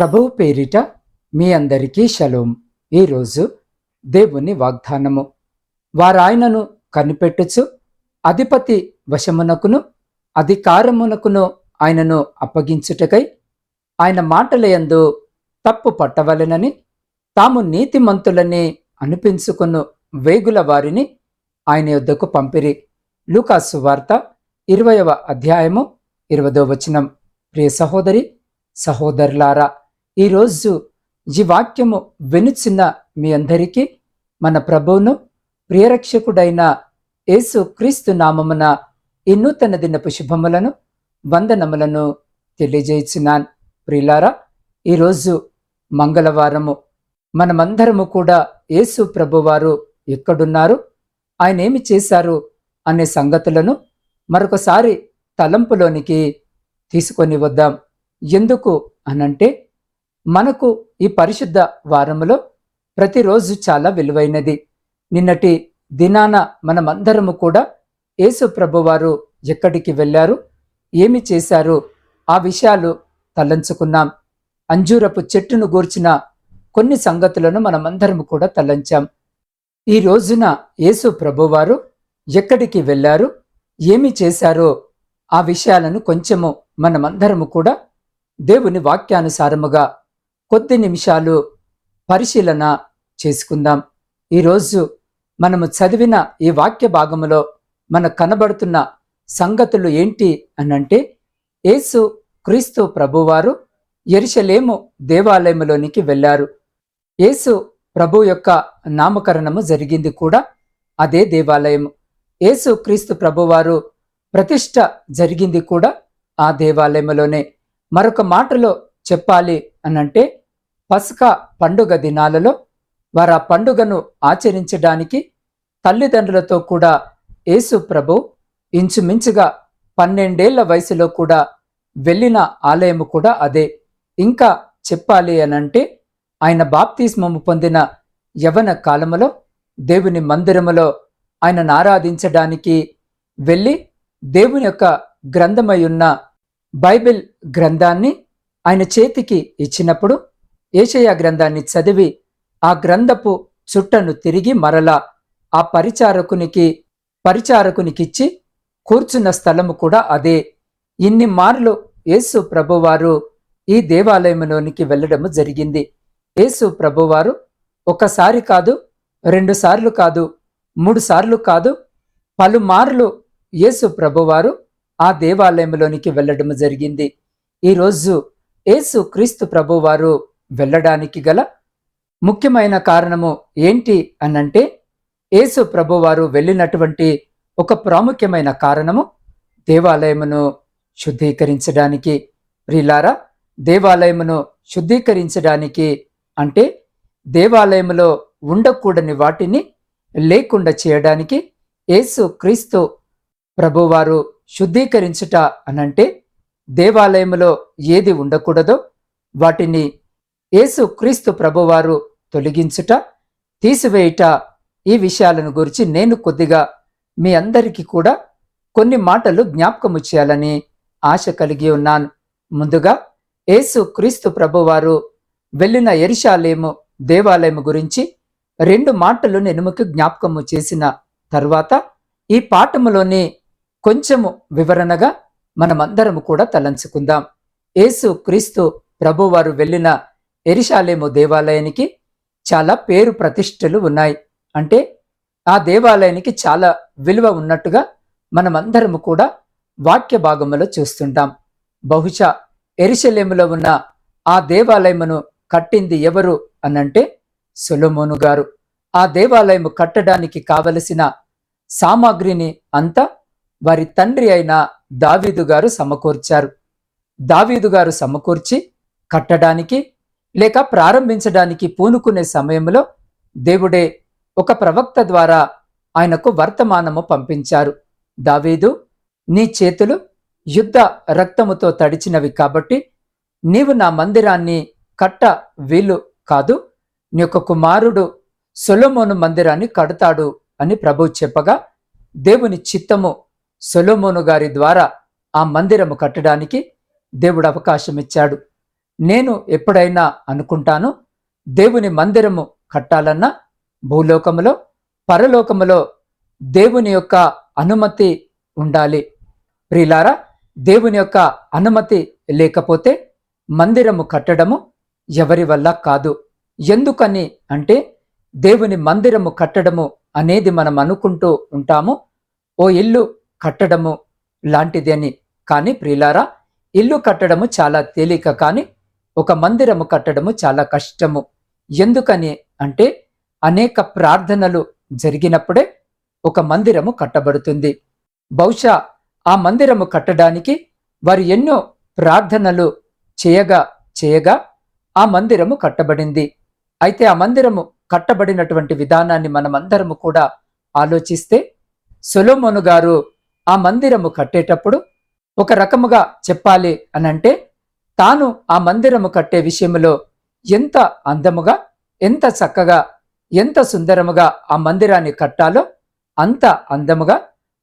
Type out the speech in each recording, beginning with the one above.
ప్రభువు పేరిట మీ అందరికీ షలోం. ఈరోజు దేవుని వాగ్దానము. వారాయనను కనిపెట్టుచు అధిపతి వశమునకును అధికారమునకును ఆయనను అప్పగించుటకై ఆయన మాటలయందు తప్పు పట్టవలెనని తాము నీతిమంతులని అనిపించుకును వేగుల వారిని ఆయన యొద్దకు పంపిరి. లూకాసు వార్త ఇరవయవ అధ్యాయము ఇరవదో వచనం. ప్రియ సహోదరి సహోదరులారా ఈరోజు ఈ వాక్యము వెనుచిన్న మీ అందరికీ మన ప్రభువును ప్రియరక్షకుడైన యేసు క్రీస్తు నామమున ఈ నూతన దినపు శుభములను వందనములను తెలియజేయించినాన్ ప్రియులారా ఈరోజు మంగళవారము. మనమందరము కూడా యేసు ప్రభువారు ఎక్కడున్నారు ఆయన ఏమి చేశారు అనే సంగతులను మరొకసారి తలంపులోనికి తీసుకొని వద్దాం. ఎందుకు అనంటే మనకు ఈ పరిశుద్ధ వారములో ప్రతిరోజు చాలా విలువైనది. నిన్నటి దినాన మనమందరము కూడా యేసు ప్రభువారు ఎక్కడికి వెళ్ళారు? ఏమి చేశారు? ఆ విషయాలు తలంచుకున్నాం. అంజూరపు చెట్టును గూర్చిన కొన్ని సంగతులను మనమందరము కూడా తలంచాం. ఈ రోజున యేసు ప్రభువారు ఎక్కడికి వెళ్ళారు? ఏమి చేశారో? ఆ విషయాలను కొంచెము మనమందరము కూడా దేవుని వాక్యానుసారముగా కొద్ది నిమిషాలు పరిశీలన చేసుకుందాం. ఈరోజు మనము చదివిన ఈ వాక్య భాగములో మనకు కనబడుతున్న సంగతులు ఏంటి అనంటే యేసు క్రీస్తు ప్రభువారు ఎరిశలేము దేవాలయములోనికి వెళ్ళారు. యేసు ప్రభు యొక్క నామకరణము జరిగింది కూడా అదే దేవాలయము. యేసు క్రీస్తు ప్రభువారు ప్రతిష్ట జరిగింది కూడా ఆ దేవాలయములోనే. మరొక మాటలో చెప్పాలి అనంటే పసకా పండుగ దినాలలో వారు ఆ పండుగను ఆచరించడానికి తల్లిదండ్రులతో కూడా యేసు ప్రభు ఇంచుమించుగా పన్నెండేళ్ళ వయసులో కూడా వెళ్ళిన ఆలయము కూడా అదే. ఇంకా చెప్పాలి అనంటే ఆయన బాప్తిస్మము పొందిన యవన కాలములో దేవుని మందిరములో ఆయనను ఆరాధించడానికి వెళ్ళి దేవుని యొక్క గ్రంథమై ఉన్న బైబిల్ గ్రంథాన్ని ఆయన చేతికి ఇచ్చినప్పుడు ఏషయ గ్రంథాన్ని చదివి ఆ గ్రంథపు చుట్టను తిరిగి మరలా ఆ పరిచారకునికి పరిచారకునికిచ్చి కూర్చున్న స్థలము కూడా అదే. ఇన్ని మార్లు యేసు ప్రభువారు ఈ దేవాలయంలోనికి వెళ్ళడము జరిగింది. యేసు ప్రభువారు ఒకసారి కాదు రెండు సార్లు కాదు మూడు సార్లు కాదు పలుమార్లు యేసు ప్రభువారు ఆ దేవాలయంలోనికి వెళ్ళడము జరిగింది. ఈరోజు యేసు క్రీస్తు ప్రభువారు వెళ్ళడానికి గల ముఖ్యమైన కారణము ఏంటి అనంటే యేసు ప్రభువారు వెళ్ళినటువంటి ఒక ప్రాముఖ్యమైన కారణము దేవాలయమును శుద్ధీకరించడానికి. ప్రిలారా దేవాలయమును శుద్ధీకరించడానికి అంటే దేవాలయములో ఉండకూడని వాటిని లేకుండా చేయడానికి యేసు క్రీస్తు ప్రభువారు శుద్ధీకరించుట అనంటే దేవాలయములో ఏది ఉండకూడదో వాటిని యేసు క్రీస్తు ప్రభువారు తొలగించుట తీసివేయుట ఈ విషయాలను గురించి నేను కొద్దిగా మీ అందరికీ కూడా కొన్ని మాటలు జ్ఞాపకము చేయాలని ఆశ కలిగి ఉన్నాను. ముందుగా యేసు క్రీస్తు ప్రభువారు వెళ్ళిన ఎరిశాలేము దేవాలయము గురించి రెండు మాటలు నేను మీకు జ్ఞాపకము చేసిన తర్వాత ఈ పాఠములోని కొంచెము వివరణగా మనమందరము కూడా తలంచుకుందాం. యేసు క్రీస్తు ప్రభువారు వెళ్ళిన ఎరిశాలేము దేవాలయానికి చాలా పేరు ప్రతిష్టలు ఉన్నాయి. అంటే ఆ దేవాలయానికి చాలా విలువ ఉన్నట్టుగా మనమందరము కూడా వాక్య భాగములో చూస్తుంటాం. బహుశా ఎరిశలేములో ఉన్న ఆ దేవాలయమును కట్టింది ఎవరు అనంటే సొలొమోను గారు. ఆ దేవాలయము కట్టడానికి కావలసిన సామాగ్రిని అంతా వారి తండ్రి అయిన దావీదు గారు సమకూర్చారు. దావీదు గారు సమకూర్చి కట్టడానికి లేక ప్రారంభించడానికి పూనుకునే సమయంలో దేవుడే ఒక ప్రవక్త ద్వారా ఆయనకు వర్తమానము పంపించారు. దావీదు నీ చేతులు యుద్ధ రక్తముతో తడిచినవి కాబట్టి నీవు నా మందిరాన్ని కట్ట వీలు కాదు నీ యొక్క కుమారుడు సొలోమోను మందిరాన్ని కడతాడు అని ప్రభు చెప్పగా దేవుని చిత్తము సొలోమోను గారి ద్వారా ఆ మందిరము కట్టడానికి దేవుడు అవకాశం ఇచ్చాడు నేను ఎప్పుడైనా అనుకుంటాను దేవుని మందిరము కట్టాలన్నా భూలోకములో పరలోకములో దేవుని యొక్క అనుమతి ఉండాలి. ప్రిలారా దేవుని యొక్క అనుమతి లేకపోతే మందిరము కట్టడము ఎవరి వల్ల కాదు. ఎందుకని అంటే దేవుని మందిరము కట్టడము అనేది మనం అనుకుంటూ ఉంటాము ఓ ఇల్లు కట్టడము లాంటిది అని. కానీ ప్రియులారా ఇల్లు కట్టడము చాలా తేలిక కానీ ఒక మందిరము కట్టడము చాలా కష్టము. ఎందుకని అంటే అనేక ప్రార్థనలు జరిగినప్పుడే ఒక మందిరము కట్టబడుతుంది. బహుశా ఆ మందిరము కట్టడానికి వారు ఎన్నో ప్రార్థనలు చేయగా చేయగా ఆ మందిరము కట్టబడింది. అయితే ఆ మందిరము కట్టబడినటువంటి విధానాన్ని మనమందరము కూడా ఆలోచిస్తే సొలోమోను గారు ఆ మందిరము కట్టేటప్పుడు ఒక రకముగా చెప్పాలి అనంటే తాను ఆ మందిరము కట్టే విషయంలో ఎంత అందముగా ఎంత చక్కగా ఎంత సుందరముగా ఆ మందిరాన్ని కట్టాలో అంత అందముగా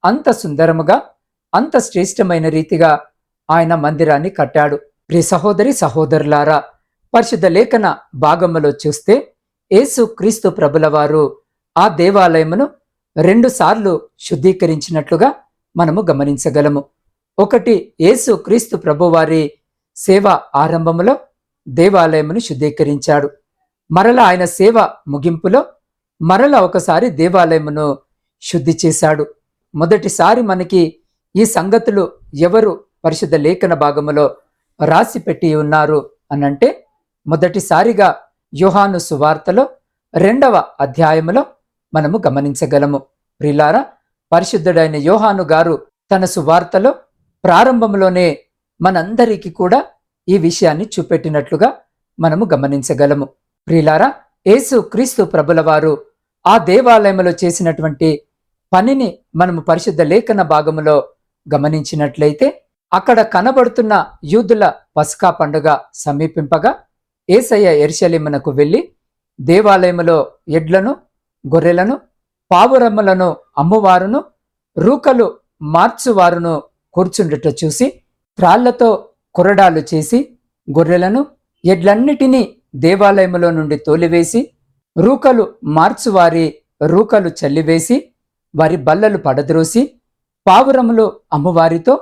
అంత సుందరముగా అంత శ్రేష్టమైన రీతిగా ఆయన మందిరాన్ని కట్టాడు. ప్రి సహోదరి సహోదరులారా పరిశుద్ధ లేఖన భాగములో చూస్తే యేసు క్రీస్తు ప్రభుల వారు ఆ దేవాలయమును రెండుసార్లు శుద్ధీకరించినట్లుగా మనము గమనించగలము. ఒకటి యేసు క్రీస్తు ప్రభువారి సేవ ఆరంభములో దేవాలయమును శుద్ధీకరించాడు. మరల ఆయన సేవ ముగింపులో మరల ఒకసారి దేవాలయమును శుద్ధి చేశాడు. మొదటిసారి మనకి ఈ సంగతులు ఎవరు పరిశుద్ధ లేఖన భాగములో రాసి పెట్టి ఉన్నారు అనంటే మొదటిసారిగా యోహాను సువార్తలో రెండవ అధ్యాయములో మనము గమనించగలము. ప్రిలారా పరిశుద్ధుడైన యోహాను గారు తన సువార్తలో ప్రారంభంలోనే మనందరికీ కూడా ఈ విషయాన్ని చూపెట్టినట్లుగా మనము గమనించగలము. ప్రిలారా యేసు క్రీస్తు ప్రభులవారు ఆ దేవాలయంలో చేసినటువంటి పనిని మనము పరిశుద్ధ లేఖన భాగములో గమనించినట్లయితే అక్కడ కనబడుతున్న యూదుల పస్కా పండుగ సమీపింపగా ఏసయ్య ఎర్షలిమునకు వెళ్ళి దేవాలయములో ఎడ్లను గొర్రెలను పావురమ్మలను అమ్మువారును రూకలు మార్చువారును కూర్చుండుట చూసి త్రాళ్ళతో కొరడాలు చేసి గొర్రెలను ఎడ్లన్నిటినీ దేవాలయములో నుండి తోలివేసి రూకలు మార్చువారి రూకలు చల్లివేసి వారి బల్లలు పడద్రోసి పావురములు అమ్మవారితో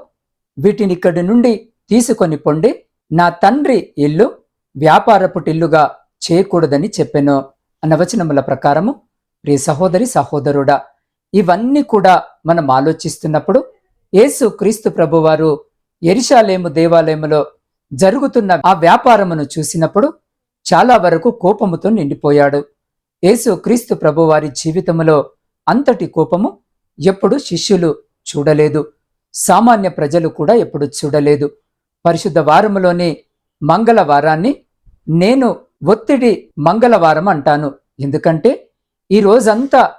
వీటినిక్కడి నుండి తీసుకొని పొండి నా తండ్రి ఇల్లు వ్యాపారపుటిల్లుగా చేయకూడదని చెప్పెను అనవచనముల ప్రకారము ప్రియ సహోదరి సహోదరుడా ఇవన్నీ కూడా మనం ఆలోచిస్తున్నప్పుడు యేసు క్రీస్తు ప్రభువారు ఎరిశాలేము దేవాలయములో జరుగుతున్న ఆ వ్యాపారమును చూసినప్పుడు చాలా వరకు కోపముతో నిండిపోయాడు. యేసు క్రీస్తు ప్రభువారి జీవితములో అంతటి కోపము ఎప్పుడు శిష్యులు చూడలేదు. సామాన్య ప్రజలు కూడా ఎప్పుడు చూడలేదు. పరిశుద్ధ వారములోని మంగళవారాన్ని నేను ఒత్తిడి మంగళవారం అంటాను. ఎందుకంటే ఈ రోజంతా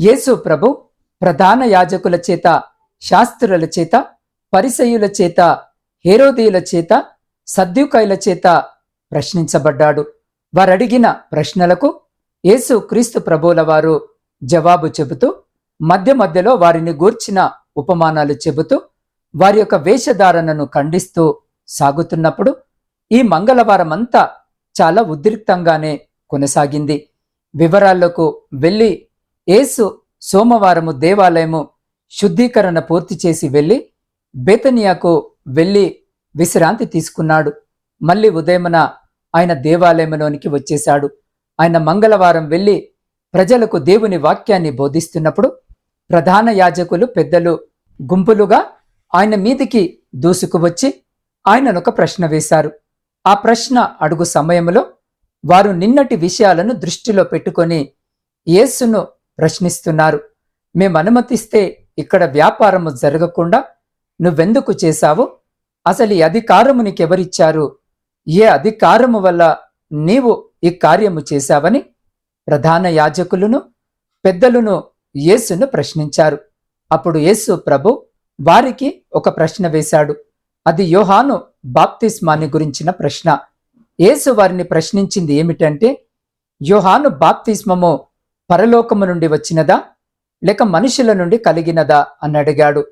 యేసు ప్రభు ప్రధాన యాజకుల చేత శాస్త్రుల చేత పరిసయుల చేత హేరోదీయుల చేత సద్యుకాయుల చేత ప్రశ్నించబడ్డాడు. వారడిగిన ప్రశ్నలకు యేసు క్రీస్తు ప్రభువుల వారు జవాబు చెబుతూ మధ్య మధ్యలో వారిని గూర్చిన ఉపమానాలు చెబుతూ వారి యొక్క వేషధారణను ఖండిస్తూ సాగుతున్నప్పుడు ఈ మంగళవారమంతా చాలా ఉద్రిక్తంగానే కొనసాగింది. వివరాలకు వెళ్ళి యేసు సోమవారము దేవాలయము శుద్ధీకరణ పూర్తి చేసి వెళ్ళి బేతనియాకు వెళ్ళి విశ్రాంతి తీసుకున్నాడు. మళ్ళీ ఉదయమున ఆయన దేవాలయంలోనికి వచ్చేశాడు. ఆయన మంగళవారం వెళ్ళి ప్రజలకు దేవుని వాక్యాన్ని బోధిస్తున్నప్పుడు ప్రధాన యాజకులు పెద్దలు గుంపులుగా ఆయన మీదికి దూసుకువచ్చి ఆయనను ఒక ప్రశ్న వేశారు. ఆ ప్రశ్న అడుగు సమయంలో వారు నిన్నటి విషయాలను దృష్టిలో పెట్టుకొని యేసును ప్రశ్నిస్తున్నారు. మేము అనుమతిస్తే ఇక్కడ వ్యాపారము జరగకుండా నువ్వెందుకు చేశావు? అసలు ఈ అధికారము నీకెవరిచ్చారు? ఏ అధికారము వల్ల నీవు ఈ కార్యము చేశావని ప్రధాన యాజకులను పెద్దలను యేసును ప్రశ్నించారు. అప్పుడు యేసు ప్రభు వారికి ఒక ప్రశ్న వేశాడు. అది యోహాను బాప్తిస్మాని గురించిన ప్రశ్న. యేసు వారిని ప్రశ్నించింది ఏమిటంటే యోహాను బాప్తిస్మము పరలోకము నుండి వచ్చినదా? లేక మనుషుల నుండి కలిగినదా? అని అడిగాడు.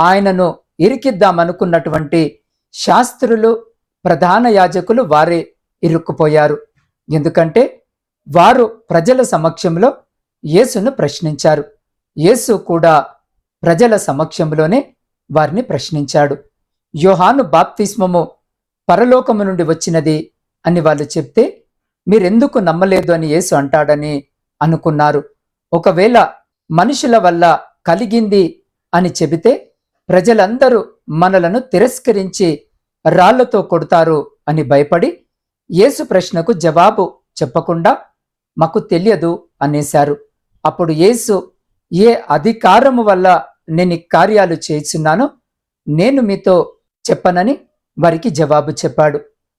ఆయనను ఇరికిద్దామనుకున్నటువంటి శాస్త్రులు ప్రధాన యాజకులు వారే ఇరుక్కుపోయారు. ఎందుకంటే వారు ప్రజల సమక్షంలో యేసును ప్రశ్నించారు. యేసు కూడా ప్రజల సమక్షంలోనే వారిని ప్రశ్నించాడు. యోహాను బాప్తిస్మము పరలోకము నుండి వచ్చినది అని వాళ్ళు చెప్తే మీరెందుకు నమ్మలేదు అని యేసు అంటాడని అనుకున్నారు. ఒకవేళ మనుషుల వల్ల కలిగింది అని చెబితే ప్రజలందరూ మనలను తిరస్కరించి రాళ్ళతో కొడతారు అని భయపడి యేసు ప్రశ్నకు జవాబు చెప్పకుండా మాకు తెలియదు అనేశారు. అప్పుడు యేసు ఏ అధికారము వల్ల నేను కార్యాలు చేస్తున్నానో నేను మీతో చెప్పనని వారికి జవాబు చెప్పాడు.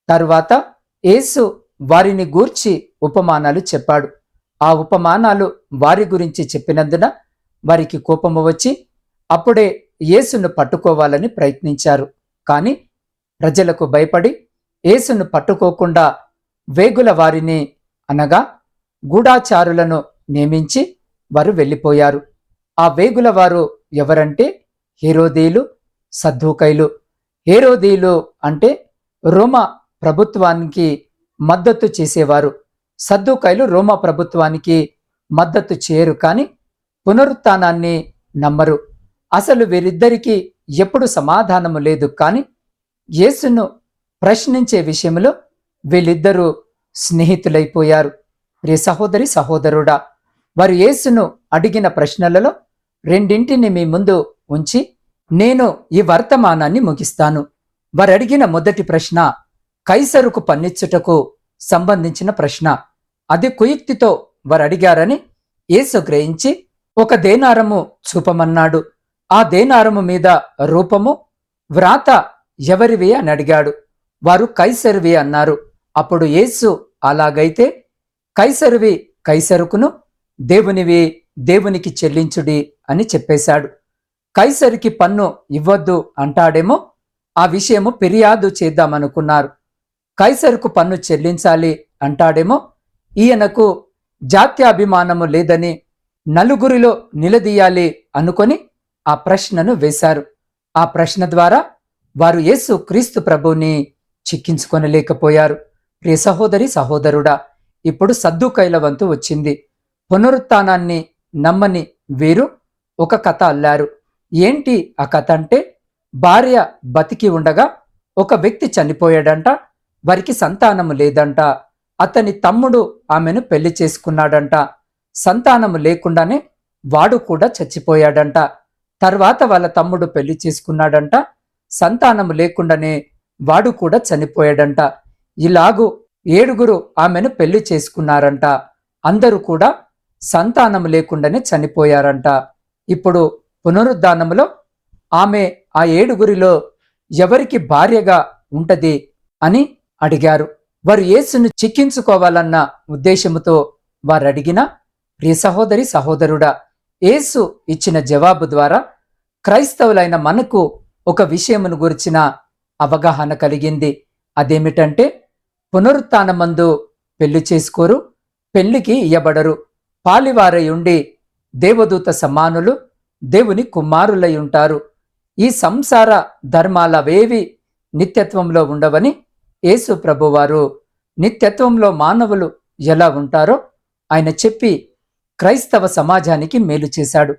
తరువాత యేసు వారిని గూర్చి ఉపమానాలు చెప్పాడు. ఆ ఉపమానాలు వారి గురించి చెప్పినందున వారికి కోపము వచ్చి అప్పుడే యేసును పట్టుకోవాలని ప్రయత్నించారు. కానీ ప్రజలకు భయపడి యేసును పట్టుకోకుండా వేగుల వారిని అనగా గూఢాచారులను నియమించి వారు వెళ్ళిపోయారు. ఆ వేగుల వారు ఎవరంటే హేరోదీలు సద్దూకైలు. హేరోదీలు అంటే రోమా ప్రభుత్వానికి మద్దతు చేసేవారు. సద్దూకైలు రోమా ప్రభుత్వానికి మద్దతు చేయరు కానీ పునరుత్నాన్ని నమ్మరు. అసలు వీరిద్దరికీ ఎప్పుడు సమాధానము లేదు. కానీ యేసును ప్రశ్నించే విషయంలో వీళ్ళిద్దరూ స్నేహితులైపోయారు. రే సహోదరి సహోదరుడా వారు యేసును అడిగిన ప్రశ్నలలో రెండింటిని మీ ముందు ఉంచి నేను ఈ వర్తమానాన్ని ముగిస్తాను. వారు అడిగిన మొదటి ప్రశ్న కైసరుకు పన్నిచ్చుటకు సంబంధించిన ప్రశ్న. అది కుయుక్తితో వారు అడిగారని యేసు గ్రహించి ఒక దేనారము చూపమన్నాడు. ఆ దేనారము మీద రూపము వ్రాత ఎవరివి అని అడిగాడు. వారు కైసరివి అన్నారు. అప్పుడు యేసు అలాగైతే కైసరివి కైసరుకును దేవునివి దేవునికి చెల్లించుడి అని చెప్పేశాడు. కైసరికి పన్ను ఇవ్వద్దు అంటాడేమో ఆ విషయము ఫిర్యాదు చేద్దామనుకున్నారు. కైసరుకు పన్ను చెల్లించాలి అంటాడేమో ఈయనకు జాత్యాభిమానము లేదని నలుగురిలో నిలదీయాలి అనుకొని ఆ ప్రశ్నను వేశారు. ఆ ప్రశ్న ద్వారా వారు యేసు క్రీస్తు ప్రభుని చిక్కించుకొనలేకపోయారు. ప్రియ సహోదరి సహోదరుడా ఇప్పుడు సద్దుకైల వంతు వచ్చింది. పునరుత్నాన్ని నమ్మని వీరు ఒక కథ అల్లారు. ఏంటి ఆ కథ అంటే భార్య బతికి ఉండగా ఒక వ్యక్తి చనిపోయాడంట వారికి సంతానము లేదంట. అతని తమ్ముడు ఆమెను పెళ్ళి చేసుకున్నాడంట. సంతానము లేకుండానే వాడు కూడా చచ్చిపోయాడంట. తర్వాత వాళ్ళ తమ్ముడు పెళ్ళి చేసుకున్నాడంట. సంతానం లేకుండానే వాడు కూడా చనిపోయాడంట. ఇలాగు ఏడుగురు ఆమెను పెళ్ళి చేసుకున్నారంట. అందరూ కూడా సంతానం లేకుండానే చనిపోయారంట. ఇప్పుడు పునరుద్ధానములో ఆమె ఆ ఏడుగురిలో ఎవరికి భార్యగా ఉంటది అని అడిగారు. వారు యేసును చిక్కించుకోవాలన్న ఉద్దేశముతో వారు అడిగిన ప్రియ సహోదరి సహోదరుడా యేసు ఇచ్చిన జవాబు ద్వారా క్రైస్తవులైన మనకు ఒక విషయమును గురించిన అవగాహన కలిగింది. అదేమిటంటే పునరుత్నమందు పెళ్ళి చేసుకోరు పెళ్ళికి ఇయ్యబడరు. పాలివారై ఉండి దేవదూత సమానులు దేవుని కుమారులై ఉంటారు ఈ సంసార ధర్మాలవేవి నిత్యత్వంలో ఉండవని యేసు ప్రభువారు నిత్యత్వంలో మానవులు ఎలా ఉంటారో ఆయన చెప్పి క్రైస్తవ సమాజానికి మేలు చేశాడు.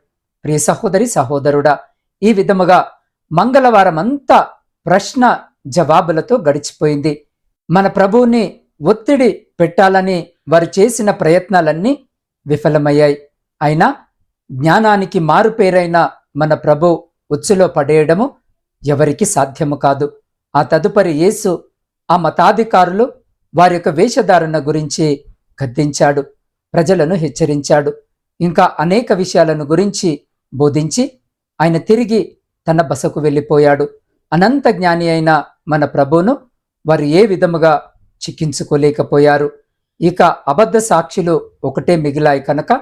ప్రియ సహోదరి సహోదరుడా ఈ విధముగా మంగళవారమంతా ప్రశ్న జవాబులతో గడిచిపోయింది. మన ప్రభువుని ఒత్తిడి పెట్టాలని వారు చేసిన ప్రయత్నాలన్నీ విఫలమయ్యాయి. అయినా జ్ఞానానికి మారుపేరైన మన ప్రభు ఉచ్చులో పడేయడము ఎవరికి సాధ్యము కాదు. ఆ తదుపరి యేసు ఆ మతాధికారులు వారి యొక్క వేషధారణ గురించి గద్దించాడు. ప్రజలను హెచ్చరించాడు. ఇంకా అనేక విషయాలను గురించి బోధించి ఆయన తిరిగి తన బసకు వెళ్ళిపోయాడు. అనంత జ్ఞాని అయిన మన ప్రభువును వారు ఏ విధముగా చిక్కించుకోలేకపోయారు. ఇక అబద్ధ సాక్షులు ఒకటే మిగిలాయి కనుక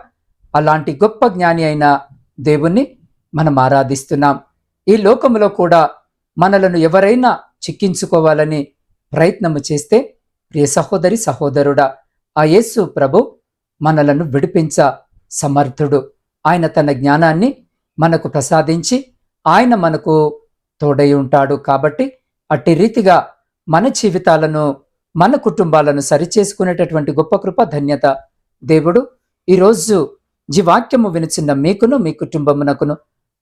అలాంటి గొప్ప జ్ఞాని అయిన దేవుణ్ణి మనం ఆరాధిస్తున్నాం. ఈ లోకములో కూడా మనలను ఎవరైనా చిక్కించుకోవాలని ప్రయత్నము చేస్తే ప్రియ సహోదరి సహోదరుడా ఆ యేసు ప్రభు మనలను విడిపించ సమర్థుడు. ఆయన తన జ్ఞానాన్ని మనకు ప్రసాదించి ఆయన మనకు తోడై ఉంటాడు కాబట్టి అట్టి రీతిగా మన జీవితాలను మన కుటుంబాలను సరిచేసుకునేటటువంటి గొప్ప కృప ధన్యత దేవుడు. ఈరోజు జీవాక్యము వినిచిన్న మీకును మీ కుటుంబమునకును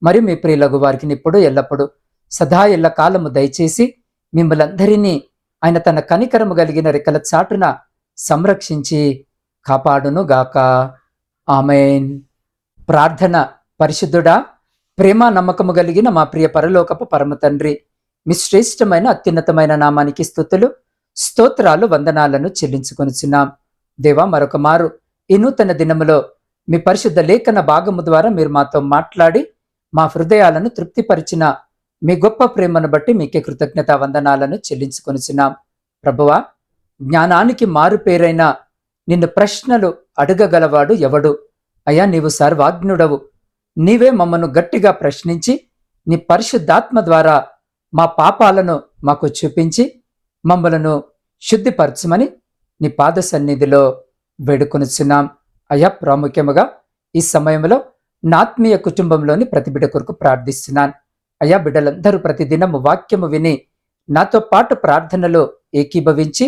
మరి మీ ప్రియులగు వారికి ఇప్పుడు ఎల్లప్పుడు సదా ఎల్ల కాలము దయచేసి మిమ్మలందరినీ ఆయన తన కనికరము కలిగిన రెక్కల చాటున సంరక్షించి కాపాడును గాక. ఆమెన్. ప్రార్థన పరిశుద్ధుడా ప్రేమ నమ్మకము కలిగిన మా ప్రియ పరలోకపు పరమ తండ్రి మీ శ్రేష్టమైన అత్యున్నతమైన నామానికి స్థుతులు స్తోత్రాలు వందనాలను చెల్లించుకొనిచున్నాం. దేవా మరొక మారు ఈ నూతన దినములో మీ పరిశుద్ధ లేఖన భాగము ద్వారా మీరు మాతో మాట్లాడి మా హృదయాలను తృప్తిపరిచిన మీ గొప్ప ప్రేమను బట్టి మీకే కృతజ్ఞత వందనాలను చెల్లించుకొనిచున్నాం. ప్రభువా జ్ఞానానికి మారు పేరైన నిన్ను ప్రశ్నలు అడగగలవాడు ఎవడు? అయ్యా నీవు సర్వాజ్ఞుడవు. నీవే మమ్మను గట్టిగా ప్రశ్నించి నీ పరిశుద్ధాత్మ ద్వారా మా పాపాలను మాకు చూపించి మమ్మలను శుద్ధిపరచమని నీ పాద సన్నిధిలో వేడుకొనిచున్నాం. అయ్యా ప్రాముఖ్యముగా ఈ సమయంలో నా ఆత్మీయ కుటుంబంలోని ప్రతి బిడ్డ కొరకు ప్రార్థిస్తున్నాను. అయ్యా బిడ్డలందరూ ప్రతిదినము వాక్యము విని నాతో పాటు ప్రార్థనలో ఏకీభవించి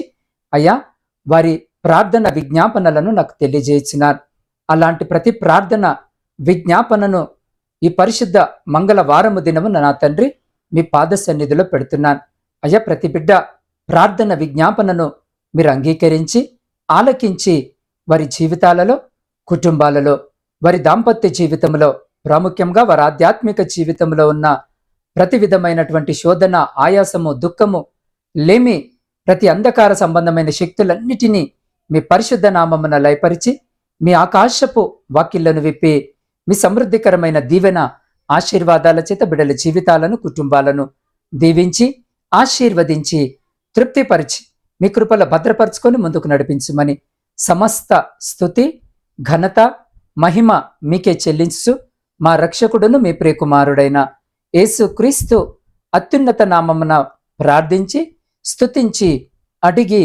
అయ్యా వారి ప్రార్థన విజ్ఞాపనలను నాకు తెలియజేసినారు. అలాంటి ప్రతి ప్రార్థన విజ్ఞాపనను ఈ పరిశుద్ధ మంగళవారము దినమున దినము నా తండ్రి మీ పాద సన్నిధిలో పెడుతున్నాను. అయ్యా ప్రతి బిడ్డ ప్రార్థన విజ్ఞాపనను మీరు అంగీకరించి ఆలకించి వారి జీవితాలలో కుటుంబాలలో వారి దాంపత్య జీవితంలో ప్రాముఖ్యంగా వారి ఆధ్యాత్మిక జీవితంలో ఉన్న ప్రతి విధమైనటువంటి శోధన ఆయాసము దుఃఖము లేమి ప్రతి అంధకార సంబంధమైన శక్తులన్నిటినీ మీ పరిశుద్ధ నామమున లయపరిచి మీ ఆకాశపు వాకిళ్ళను విప్పి మీ సమృద్ధికరమైన దీవెన ఆశీర్వాదాల చేత బిడల జీవితాలను కుటుంబాలను దీవించి ఆశీర్వదించి తృప్తిపరిచి మీ కృపల భద్రపరచుకొని ముందుకు నడిపించమని సమస్త స్థుతి ఘనత మహిమ మీకే చెల్లించు. మా రక్షకుడును మీ ప్రియకుమారుడైన యేసుక్రీస్తు అత్యున్నత నామమున ప్రార్థించి స్తుతించి అడిగి